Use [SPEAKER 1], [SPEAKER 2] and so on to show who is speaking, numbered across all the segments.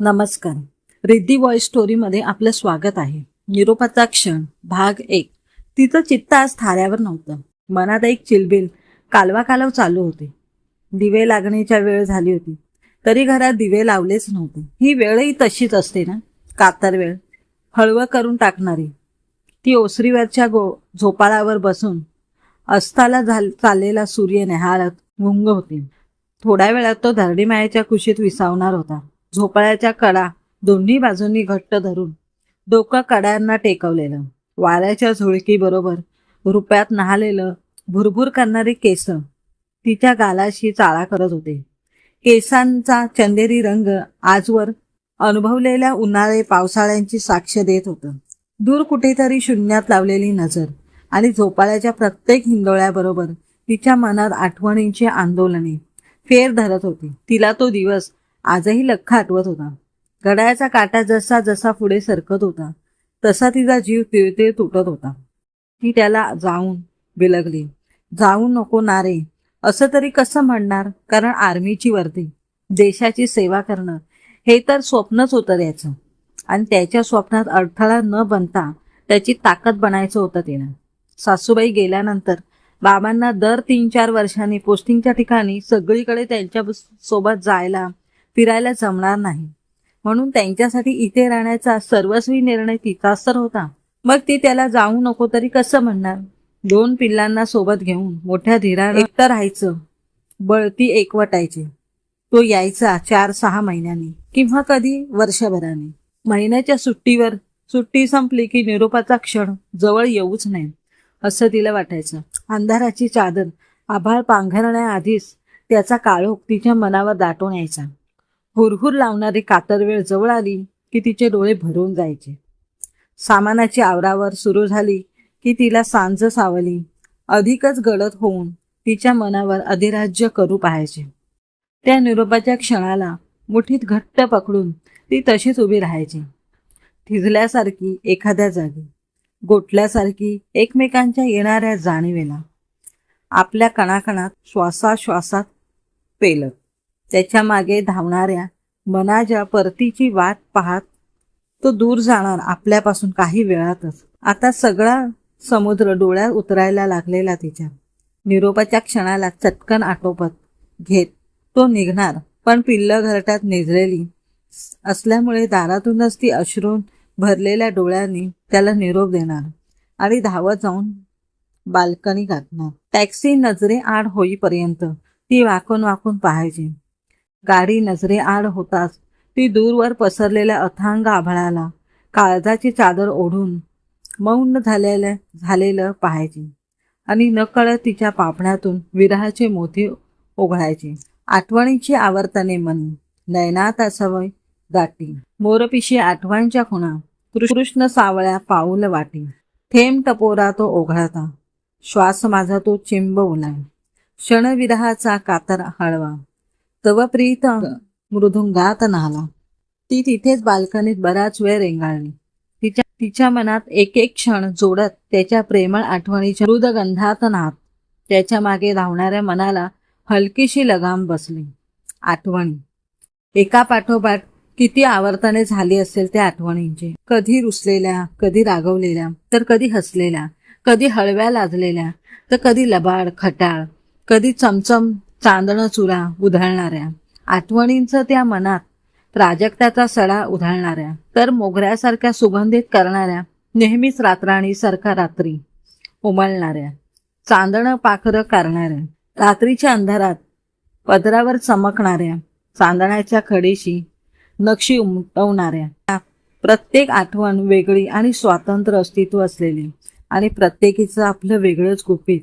[SPEAKER 1] नमस्कार. रिद्धी वॉइस स्टोरीमध्ये आपलं स्वागत आहे. निरोपाचा क्षण भाग एक. तिचं चित्त आज थाऱ्यावर नव्हतं. मनात एक चिलबिल कालवा कालव चालू होते. दिवे लागण्याच्या वेळ झाली होती. तरी घरात दिवे लावलेच नव्हते. ही वेळही तशीच असते ना? कातर वेळ. हळवं करून टाकणारी. ती ओसरीवरच्या गो झोपाळावर बसून अस्ताला झाल चाललेला सूर्य नेहाळत गुंग होती. थोड्या वेळात तो धरडी मायाच्या कुशीत विसावणार होता. झोपाळ्याच्या कडा दोन्ही बाजूंनी घट्ट धरून डोकं कड्यांना टेकवलेलं. वाऱ्याच्या झुळकी बरोबर रुपयात नहालेलं भुरभुर करणारी केस तिच्या गालाशी चाळा करत होते. केसांचा चंदेरी रंग आजवर अनुभवलेल्या उन्हाळे पावसाळ्यांची साक्ष देत होतं. दूर कुठेतरी शून्यात लावलेली नजर आणि झोपाळ्याच्या प्रत्येक हिंदोळ्याबरोबर तिच्या मनात आठवणींची आंदोलने फेर धरत होती. तिला तो दिवस आजही लख्ख आठवत होता. घड्याळाचा काटा जसा जसा पुढे सरकत होता तसा तिचा जीव तिळतिळ तुटत होता. ती त्याला जाऊन बिलगली. जाऊ नको ना रे असं तरी कसं म्हणणार? कारण आर्मीची वर्दी देशाची सेवा करणं हे तर स्वप्नच होतं त्याचं. आणि त्याच्या स्वप्नात अडथळा न बनता त्याची ताकद बनायचं होतं तिला सासूबाई गेल्यानंतर बाबांना दर तीन चार वर्षांनी पोस्टिंगच्या ठिकाणी सगळीकडे त्यांच्यासोबत जायला फिरायला जमणार नाही. म्हणून त्यांच्यासाठी इथे राहण्याचा सर्वस्वी निर्णय तिचाच तर होता. मग ती त्याला जाऊ नको तरी कसं म्हणणार? दोन पिल्लांना सोबत घेऊन मोठ्या धीराने एकटं राहायचं. बळती एकवटायची. तो यायचा चार सहा महिन्यांनी किंवा कधी वर्षभराने. महिन्याच्या सुट्टीवर सुट्टी संपली की निरोपाचा क्षण जवळ येऊच नाही असं तिला वाटायचं. अंधाराची चादर आभाळ पांघरण्याआधीच त्याचा काळोख तिच्या मनावर दाटून यायचा. हुरहुर लावणारी कातरवेळ जवळ आली की तिचे डोळे भरून जायचे. सामानाची आवरावर सुरू झाली की तिला सांज सावली. अधिकच गडद होऊन तिच्या मनावर अधिराज्य करू पाहायचे. त्या निरोपाच्या क्षणाला मुठीत घट्ट पकडून ती तशीच उभी राहायची. थिजल्यासारखी एखाद्या जागी गोठल्यासारखी एकमेकांच्या येणाऱ्या जाणीवेला आपल्या कणाकणात श्वासाश्वासात पेलत. त्याच्यामागे धावणाऱ्या मनाच्या परतीची वाट पाहत तो दूर जाणार आपल्यापासून काही वेळातच. आता सगळा समुद्र डोळ्यात उतरायला लागलेला तिच्या. निरोपाच्या क्षणाला चटकन आटोपत घेत तो निघणार पण पिल्ल घरट्यात निजलेली असल्यामुळे दारातूनच ती अश्रून भरलेल्या डोळ्यांनी त्याला निरोप देणार आणि धावत जाऊन बाल्कनी गाठणार. टॅक्सी नजरे आड होईपर्यंत ती वाकून वाकून पाहायची. गाडी नजरेआड होताच. ती दूरवर पसरलेल्या अथांग आभाळाला. काळजाची चादर ओढून मौन झालेलं झालेलं पाहायची. आणि नकळत तिच्या पापण्यातून विरहाचे मोती ओघळायचे आठवणीची आवर्तने मन. नयनात सवय दाटी मोरपिशी आठवणच्या खुणा. कृष्ण सावळ्या पाऊल वाटी. थेंब टपोरा तो ओघळता. श्वास माझा तो चिंब उलाय. क्षणविरहाचा कातर हळवा. तव प्रीत. मृदुंगात न्हाला ती तिथेच बाल्कनीत बराच वेळ रेंगाळली. तिच्या तिच्या मनात एक एक क्षण जोडत त्याच्या प्रेमळ आठवणीच्या मृदगंधात नाहत त्याच्यामागे धावणाऱ्या मनाला हलकीशी लगाम बसली. आठवणी. एका पाठोपाठ किती आवर्तने झाली असेल त्या आठवणींची. कधी रुसलेल्या कधी रागवलेल्या तर कधी हसलेल्या कधी हळव्या लाजलेल्या तर कधी लबाड खटाळ कधी चमचम चांदणं चुरा उधळणाऱ्या. आठवणींचं त्या मनात प्राजक्ताचा सडा उधळणाऱ्या. तर मोगऱ्यासारख्या सुगंधित करणाऱ्या नेहमीच रात्राणी सारखा रात्री उमलणाऱ्या. चांदणं पाखरं करणाऱ्या. रात्रीच्या अंधारात पदरावर चमकणाऱ्या. चांदण्याच्या खडीशी नक्षी उमटवणाऱ्या. प्रत्येक आठवण वेगळी आणि स्वातंत्र्य अस्तित्व असलेली आणि प्रत्येकीचं आपलं वेगळंच गुपित.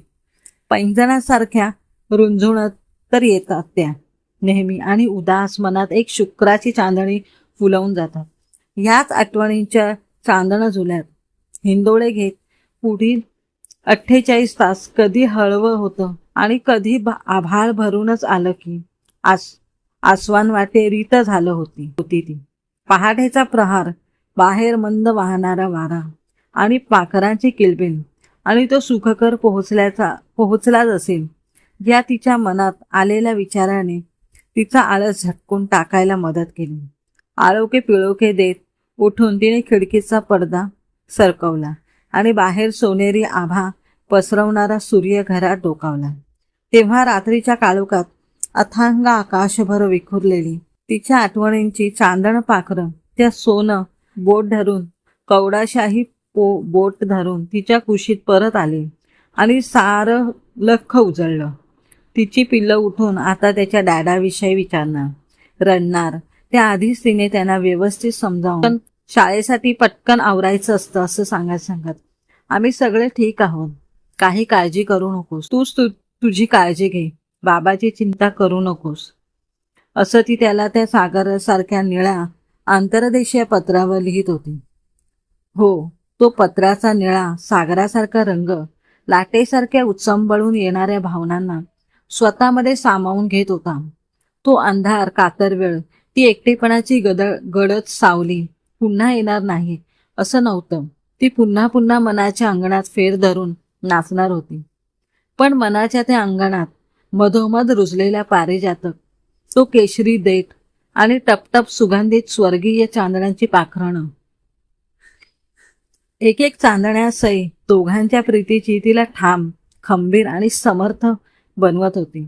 [SPEAKER 1] पैंजणासारख्या रुंझुणत तर येतात त्या. नेहमी आणि उदास मनात एक शुक्राची चांदणी फुलवून जातात. ह्याच आठवणींच्या चांदणं झुल्यात हिंदोळे घेत पुढील अठ्ठेचाळीस तास कधी हळवं होतं आणि कधी आभाळ भरूनच आलं की आस आसवान वाटे रीत झालं होती होती ती. पहाटेचा प्रहार बाहेर मंद वाहणारा वारा आणि पाखरांची किलबिल आणि तो सुखकर पोहोचल्याचा पोहोचलाच असेल. ज्या तिच्या मनात आलेल्या विचाराने तिचा आळस झटकून टाकायला मदत केली. आळोके पिळोके देत उठून तिने खिडकीचा पडदा सरकवला आणि बाहेर सोनेरी आभा पसरवणारा सूर्य घरात डोकावला. तेव्हा रात्रीच्या काळोखात अथांग आकाशभर विखुरलेली तिच्या आठवणींची चांदण पाखरं त्या सोनं बोट धरून कवडाशाही पो बोट धरून तिच्या कुशीत परत आली आणि सारं लख उजळलं. तिची पिल्लं उठून आता त्याच्या डॅडाविषयी विचारणार. रडणार. त्याआधीच तिने त्यांना व्यवस्थित समजावून पण शाळेसाठी पटकन आवरायचं असतं असं सांगत सांगत आम्ही सगळे ठीक आहोत. काही काळजी करू नकोस. तूच तू तुझी काळजी घे. बाबाची चिंता करू नकोस. असं ती त्याला त्या सागरासारख्या निळ्या आंतरदेशीय पत्रावर लिहित होती. हो तो पत्राचा निळा सागरासारखा रंग लाटेसारख्या उचंबळून येणाऱ्या भावनांना स्वतःमध्ये सामावून घेत होता. तो अंधार कातरवेळ ती एकटेपणाची गद गडद सावली. पुन्हा येणार नाही असं नव्हतं. ती पुन्हा पुन्हा मनाच्या अंगणात फेर धरून नाचणार होती. पण मनाच्या त्या अंगणात मधोमध रुजलेल्या पारिजातक तो केशरी देठ आणि टपटप सुगंधित स्वर्गीय चांदण्यांची पाखरणं एक एक चांदण्या सई दोघांच्या प्रीतीची तिला ठाम खंबीर आणि समर्थ बनवत होती.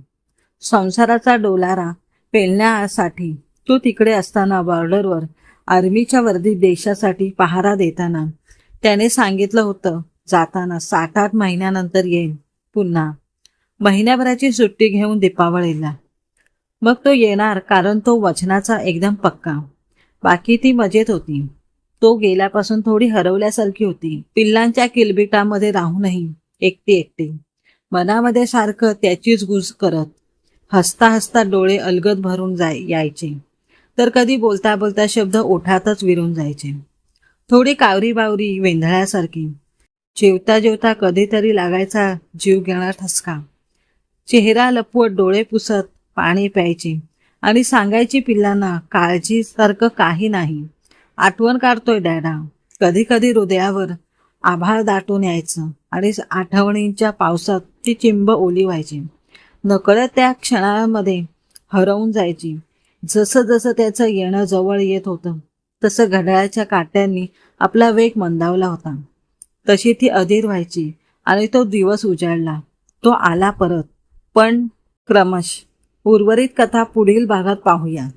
[SPEAKER 1] संसाराचा डोलारा पेलण्यासाठी तो तिकडे असताना बॉर्डरवर आर्मीच्या वर्दीत देशासाठी पहारा देताना त्याने सांगितलं होतं जाताना सात आठ महिन्यानंतर येईन पुन्हा महिन्याभराची सुट्टी घेऊन दीपावळीला मग तो येणार कारण तो वचनाचा एकदम पक्का. बाकी ती मजेत होती. तो गेल्यापासून थोडी हरवल्यासारखी होती. पिल्लांच्या किलबिटामध्ये राहूनही एकटी एकटी मनामध्ये सारखं त्याचीच गुज करत हसता हसता डोळे अलगद भरून जाय यायचे. तर कधी बोलता बोलता शब्द ओठातच विरून जायचे. थोडी कावरी बावरी वेंधळ्यासारखी. जेवता जेवता कधीतरी लागायचा जीव घेणार ठसका. चेहरा लपवत डोळे पुसत पाणी प्यायचे. आणि सांगायची पिल्लांना काळजीसारखं काही नाही. आठवण काढतोय डॅडा. कधी कधी हृदयावर आभाळ दाटून यायचं आणि आठवणींच्या पावसात ती चिंब ओली व्हायची नकळत त्या क्षणामध्ये हरवून जायची. जसं जसं त्याचं येणं जवळ येत होतं तसं घड्याळाच्या काट्यांनी आपला वेग मंदावला होता. तशी ती अधीर व्हायची आणि तो दिवस उजाडला. तो आला परत. पण क्रमश उर्वरित कथा पुढील भागात पाहूया.